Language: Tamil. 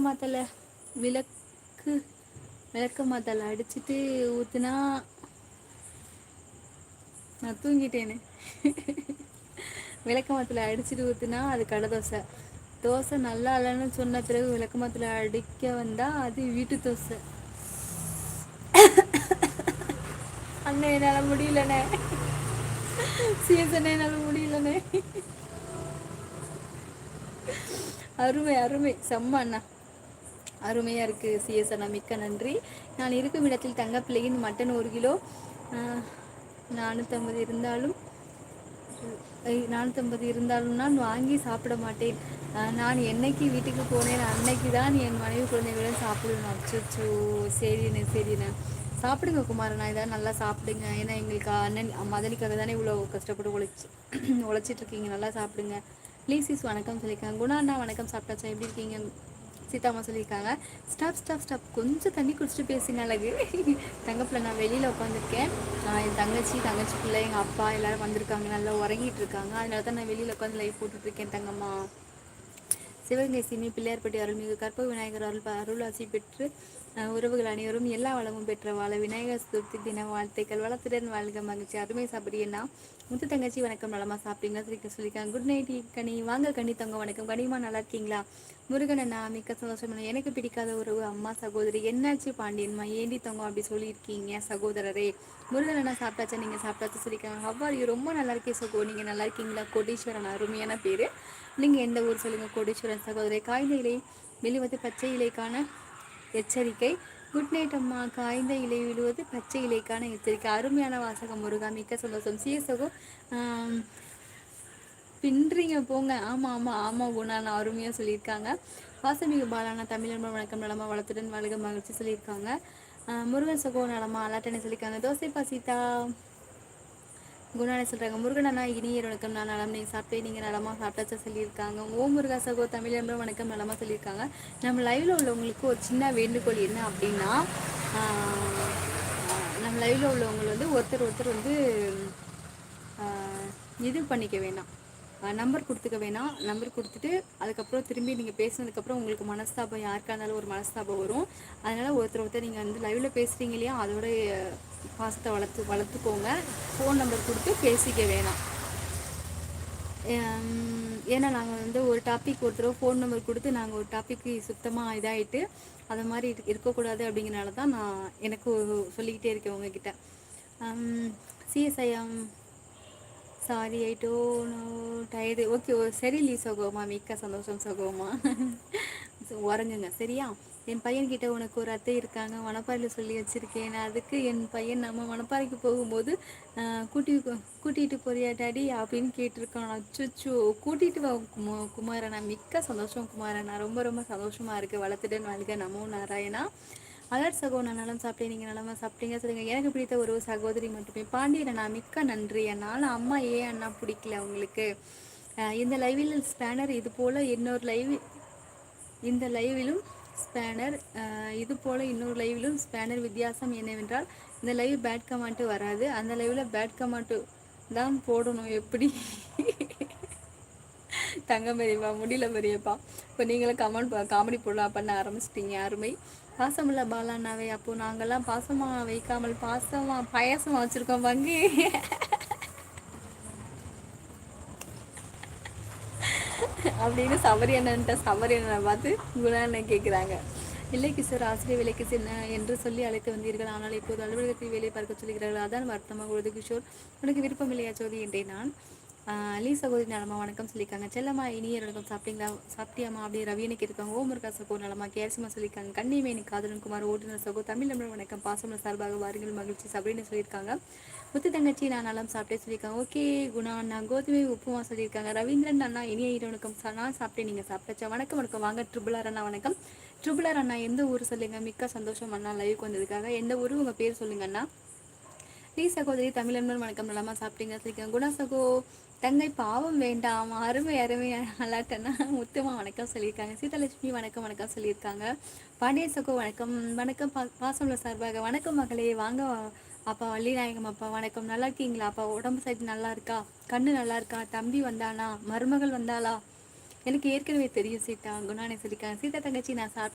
விளக்க மாத்தல விளக்கு விளக்க மாத்தல அடிச்சிட்டு ஊத்துனா நான் தூங்கிட்டேனே. விளக்க மாத்தல அடிச்சிட்டு ஊத்துனா அது கடை தோசை. தோசை நல்லா இல்லைன்னு சொன்ன பிறகு விளக்க மாத்தல அடிக்க வந்தா அது வீட்டு தோசை. அண்ணே என்னால முடியலண்ணே. சீசனே என்னால முடியலண்ணே. அருமை அருமை. செம்ம அண்ணா. அருமையாக இருக்குது சிஎஸ் அண்ணா மிக்க நன்றி. நான் இருக்கும் இடத்தில் தங்கப்பிள்ளையின் மட்டன் ஒரு கிலோ. நானூற்றம்பது இருந்தாலும் நானூற்றம்பது இருந்தாலும் நான் வாங்கி சாப்பிட மாட்டேன். நான் என்னைக்கு வீட்டுக்கு போனேன் அன்னைக்கு தான் என் மனைவி குழந்தைகளுடன் சாப்பிடணும். அச்சோ சரிண்ணே சரிண்ணே. சாப்பிடுங்க குமாரண்ணா இதான் நல்லா சாப்பிடுங்க. ஏன்னா எங்களுக்கு அண்ணன் மதனிக்காக தானே இவ்வளோ கஷ்டப்பட்டு உழைச்சி உழைச்சிட்டு இருக்கீங்க. நல்லா சாப்பிடுங்க. ப்ளீஸ் இஸ் வணக்கம் சொல்லியிருக்காங்க குணா அண்ணா வணக்கம் சாப்பிட்டாச்சா? எப்படி இருக்கீங்க? சீதாமா சொல்லியிருக்காங்க. Stop stop stop. கொஞ்சம் தண்ணி குடிச்சிட்டு பேசின அழகு. தங்கப்பில் நான் வெளியில் உட்காந்துருக்கேன் என் தங்கச்சி தங்கச்சி பிள்ளை எங்கள் அப்பா எல்லோரும் வந்திருக்காங்க. நல்லா உறங்கிட்டு இருக்காங்க. அதனால தான் நான் வெளியில் உட்காந்து லைவ் போட்டுட்ருக்கேன் தங்கம்மா. சிவகங்கை சிமி பிள்ளையார்பட்டி அருள்மிகு கற்ப விநாயகர் அருள் அருளாசி பெற்று உறவுகள் அனைவரும் எல்லா வளமும் பெற்ற வாழ விநாயகர் சதுர்த்தி தின வாழ்த்துக்கள். வளத்துடன் வாழ்க மகிழ்ச்சி. அருமை சாப்பிடுன்னா முத்து தங்கச்சி வணக்கம். நலமா சாப்பிட்டீங்களா சொல்லி சொல்லியிருக்காங்க குட் நைட் கனி. வாங்க கனி தங்க வணக்கம். கனிமா நல்லா இருக்கீங்களா? முருகன் அண்ணா மிக்க சந்தோஷம். எனக்கு பிடிக்காத ஒரு அம்மா சகோதரி. என்னாச்சு பாண்டியன்மா ஏண்டி தங்கம் அப்படி சொல்லியிருக்கீங்க சகோதரரே? முருகன் அண்ணா சாப்பிட்டாச்சா? நீங்கள் சாப்பிட்டாச்சு? சொல்லியிருக்காங்க அவ்வாறு ரொம்ப நல்லா இருக்கே சகோ. நீங்கள் நல்லா இருக்கீங்களா? கோடீஸ்வரன் அருமையான பேர். நீங்கள் எந்த ஊர் சொல்லுங்கள் கோடீஸ்வரன் சகோதரி காய்ந்த இலை விழுவது பச்சை இலைக்கான எச்சரிக்கை. குட் நைட் அம்மா. காய்ந்த இலை விழுவது பச்சை இலைக்கான எச்சரிக்கை. அருமையான வாசகம் முருகா. மிக்க சந்தோஷம். சிஎஸ்ஓ பின்றீங்க போங்க. ஆமாம் ஆமாம் ஆமாம் குணா. அருமையாக சொல்லியிருக்காங்க. வாசமிகு பாலான தமிழன்பு வணக்கம். நலமா வளத்துடன் வாழ்க மகிழ்ச்சி சொல்லியிருக்காங்க. முருகன் சகோ நலமா அலாட்டனை சொல்லியிருக்காங்க. தோசை பசிதா குணானை சொல்கிறாங்க முருகனா இனியர் வணக்கம். நான் நலம் நீ சாப்பிட்டே. நீங்கள் நலமாக சாப்பிட்டாச்சா? சொல்லியிருக்காங்க. ஓ முருகா சகோ தமிழ் வணக்கம். நலமாக சொல்லியிருக்காங்க. நம்ம லைவில் உள்ளவங்களுக்கு ஒரு சின்ன வேண்டுகோள் என்ன அப்படின்னா நம்ம லைவில் உள்ளவங்க வந்து ஒருத்தர் ஒருத்தர் வந்து இது பண்ணிக்க வேண்டாம் நம்பர் கொடுத்துக்க வேணாம். நம்பர் கொடுத்துட்டு அதுக்கப்புறம் திரும்பி நீங்கள் பேசினதுக்கப்புறம் உங்களுக்கு மனஸ்தாபம் யாருக்காக இருந்தாலும் ஒரு மனஸ்தாபம் வரும். அதனால் ஒருத்தர் ஒருத்தர் நீங்கள் வந்து லைவில் பேசுகிறீங்க இல்லையா அதோட பாசத்தை வளர்த்து வளர்த்துக்கோங்க. ஃபோன் நம்பர் கொடுத்து பேசிக்க வேணாம். ஏன்னா நாங்கள் வந்து ஒரு டாபிக் ஒருத்தர் ஃபோன் நம்பர் கொடுத்து நாங்கள் ஒரு டாபிக்கு சுத்தமாக இதாகிட்டு அது மாதிரி இருக்கக்கூடாது அப்படிங்கிறனால தான் நான் எனக்கு சொல்லிக்கிட்டே இருக்கேன் உங்ககிட்ட. சிஎஸ்ஐஎம் சாரி ஐ டயர்டு ஓகே ஓ சரி லீ சகோமா? மிக்க சந்தோஷம் சகோமா? உறங்குங்க. சரியா? என் பையன்கிட்ட உனக்கு ஒரு அத்தை இருக்காங்க. மணப்பாறையில் சொல்லி வச்சுருக்கேன். அதுக்கு என் பையன் நம்ம மணப்பாறைக்கு போகும்போது கூட்டி கூட்டிகிட்டு போறியா டாடி? அப்படின்னு கேட்டிருக்கான். அச்சுச்சோ. கூட்டிகிட்டு வா குமா குமாரனா. மிக்க சந்தோஷம் குமாரனா. ரொம்ப ரொம்ப சந்தோஷமாக இருக்குது வளர்த்துடன் வாழ்க. நமோ நாராயணா. அலர் சகோ நான் நலம் சாப்பிட்டேன் நீங்கள் நலமாக சாப்பிட்டீங்க. சொல்லுங்க எனக்கு பிடித்த ஒரு சகோதரி மட்டுமே. பாண்டியன் அண்ணா மிக்க நன்றி. என்னால் அம்மா ஏன் அண்ணா பிடிக்கல உங்களுக்கு. இந்த லைவில் ஸ்பேனர் இது போல் இன்னொரு லைவ் இந்த லைவிலும் ஸ்பேனர் இது போல் இன்னொரு லைவிலும் ஸ்பேனர் வித்தியாசம் என்னவென்றால் இந்த லைவ் பேட் கமெண்ட்டு வராது. அந்த லைவில் பேட் கமெண்ட்டு தான் போடணும் எப்படி? தங்க பெரியப்பா முடியல பெரியப்பா. இப்போ நீங்களும் கமெண்ட் காமெடி போடலாம் பண்ண ஆரம்பிச்சிட்டீங்க அருமை பாசமில்ல பாலாண்ணாவே அப்போ நாங்கள்லாம் பாசமா வைக்காமல் பாசமா பாயாசமா வச்சிருக்கோம் பங்கு அப்படின்னு சபரி அண்ணன்ட்ட சபரி அண்ணனை பார்த்து குணா அண்ணன் கேட்குறாங்க இல்லை கிஷோர் ஆசிரியர் வேலைக்கு சென்ன என்று சொல்லி அழைத்து வந்தீர்கள். ஆனால் இப்போது அலுவலகத்தில் வேலை பார்க்க சொல்கிறார்கள் அதான் வருத்தமாக உள்ளது கிஷோர். உனக்கு விருப்பம் இல்லையா ஜோதி? என்றேன் நான். லீ சகோதரி நலமா வணக்கம் சொல்லியிருக்காங்க. செல்லம்மா இனிய வணக்கம் சாப்பிட்டீங்களா? சாப்பிட்டியாமா அப்படி ரவி எனக்கு இருக்காங்க ஓமர்கா சகோ நலமா கேரசிமா சொல்லியிருக்காங்க. கண்ணிமேனி காதலன் குமார் ஓட்டுநர் சகோ தமிழ் வணக்கம். பாசமல சார்பாக வாருங்கள் மகிழ்ச்சி அப்படின்னு சொல்லியிருக்காங்க. முத்து தங்கச்சி நான் நலம் சாப்பிட்டே சொல்லியிருக்காங்க. ஓகே குணா அண்ணா கோதுமை உப்புமா சொல்லியிருக்காங்க. ரவீந்திரன் அண்ணா இனிய இரவணக்கம் நான் சாப்பிட்டேன் நீங்கள் சாப்பிட்டாச்சா? வணக்கம் வணக்கம். வாங்க ட்ரிபிளார் அண்ணா வணக்கம். ட்ரிபிளார் அண்ணா எந்த ஊர் சொல்லுங்க? மிக்க சந்தோஷம் அண்ணா லைவுக்கு வந்ததுக்காக. எந்த ஊர்? உங்கள் பேர் சொல்லுங்க அண்ணா. நீ சகோதரி தமிழன்பன் வணக்கம். நலமா சாப்பிட்டீங்க சொல்லியிருக்காங்க. குணா சகோ தங்கை பாவம் வேண்டாம் அருமை அருமை நல்லாட்டனா முத்துமா வணக்கம் சொல்லியிருக்காங்க. சீதாலட்சுமி வணக்கம் வணக்கம் சொல்லியிருக்காங்க. பாண்டிய சகோ வணக்கம். வணக்கம் பா பாசம்ல சார்பாக. வணக்கம் மகளே. வாங்க அப்பா வள்ளிநாயகம் அப்பா வணக்கம். நல்லா இருக்கீங்களா? அப்பா உடம்பு சைடு நல்லா இருக்கா? கண்ணு நல்லா இருக்கா? தம்பி வந்தானா? மருமகள் வந்தாளா? எனக்கு ஏற்கனவே தெரியும் சீதா. குணானே சொல்லியிருக்காங்க. சீதா தங்கச்சி நான் சாப்பிட்டேன்